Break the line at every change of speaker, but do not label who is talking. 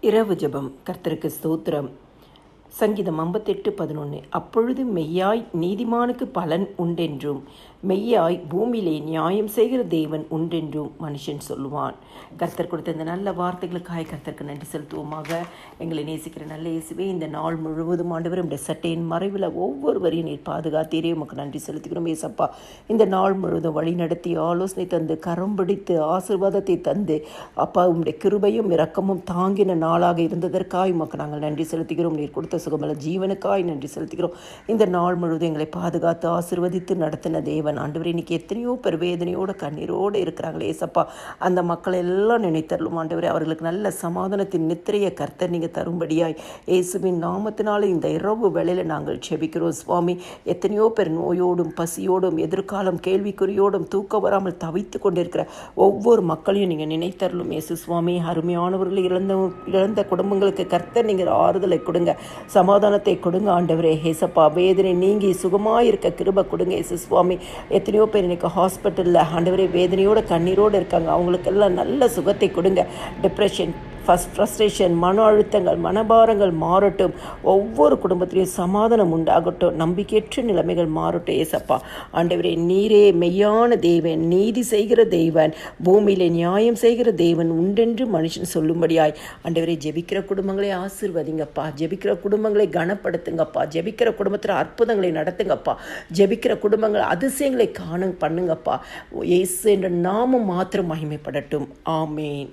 இரவு ஜபம். கர்த்தருக்கு ஸ்தோத்திரம். சங்கீதம் ஐம்பத்தெட்டு பதினொன்று அப்பொழுது மெய்யாய் நீதிமானுக்கு பலன் உண்டென்றும் மெய்யாய் பூமியிலே நியாயம் செய்கிற தேவன் உண்டென்றும் மனுஷன் சொல்லுவான். கர்த்தர் கொடுத்த இந்த நல்ல வார்த்தைகளுக்காக கர்த்தருக்கு நன்றி செலுத்துவோமாக. எங்களை நேசிக்கிற நல்ல இயேசுவே இந்த நாள் முழுவதும் ஆண்டவர் இந்த சட்டையின் மறைவில் ஒவ்வொருவரையும் நீர் பாதுகாத்தீரே. உமக்கு நன்றி செலுத்துகிறோம் ஏசப்பா இந்த நாள் முழுவதும் வழி நடத்தி ஆலோசனை தந்து கரம் பிடித்து ஆசீர்வாதத்தை தந்து அப்பா உங்களுடைய கிருபையும் இரக்கமும் தாங்கின நாளாக இருந்ததற்காக உமக்கு நாங்கள் நன்றி செலுத்துகிறோம். நீர் கொடுத்த சுகமல ஜீவனுக்காய் நன்றி செலுத்துகிறோம். இந்த நாள் முழுவதும் எங்களை பாதுகாத்து ஆசிர்வதித்து நடத்தின தேவன். ஆண்டவர் இன்னைக்கு எத்தனையோ பேர் வேதனையோட கண்ணீரோடு இருக்கிறாங்களே ஏசப்பா. அந்த மக்களை எல்லாம் நினைத்தரலும் ஆண்டவர். அவர்களுக்கு நல்ல சமாதானத்தின் நித்திரையை கர்த்தர் நீங்கள் தரும்படியாய் இயேசுவின் நாமத்தினால இந்த இரவு வேளையில் நாங்கள் செபிக்கிறோம் சுவாமி எத்தனையோ பேர் நோயோடும் பசியோடும் எதிர்காலம் கேள்விக்குறியோடும் தூக்கம் வராமல் தவித்து கொண்டிருக்கிற ஒவ்வொரு மக்களையும் நீங்கள் நினைத்தரலும் இயேசு சுவாமி அருமையானவர்கள் இழந்த இழந்த குடும்பங்களுக்கு கர்த்தர் நீங்கள் ஆறுதலை கொடுங்க. சமாதானத்தை கொடுங்க ஆண்டவரே. ஏசப்பா வேதனை நீங்கி சுகமாக இருக்க கிருப கொடுங்க இயேசு சுவாமி. எத்தனையோ பேர் இன்றைக்கி ஹாஸ்பிட்டலில் ஆண்டவரே வேதனையோட கண்ணீரோடு இருக்காங்க. அவங்களுக்கெல்லாம் நல்ல சுகத்தை கொடுங்க. டிப்ரெஷன் ஃபஸ்ட் ஃப்ரஸ்ட்ரேஷன் மன அழுத்தங்கள் மனபாரங்கள் மாறட்டும். ஒவ்வொரு குடும்பத்திலையும் சமாதானம் உண்டாகட்டும். நம்பிக்கையற்ற நிலைமைகள் மாறட்டும் ஏசப்பா. ஆண்டவரே நீரே மெய்யான தேவன் நீதி செய்கிற தேவன் பூமியிலே நியாயம் செய்கிற தேவன் உண்டென்று மனுஷன் சொல்லும்படியாய். ஆண்டவரே ஜெபிக்கிற குடும்பங்களை ஆசிர்வதிங்கப்பா. ஜெபிக்கிற குடும்பங்களை கனப்படுத்துங்கப்பா. ஜெபிக்கிற குடும்பத்தில் அற்புதங்களை நடத்துங்கப்பா. ஜெபிக்கிற குடும்பங்கள் அதிசயங்களை காண பண்ணுங்கப்பா. இயேசு என்ற நாமம் மாத்திரம் மகிமைப்படட்டும். ஆமேன்.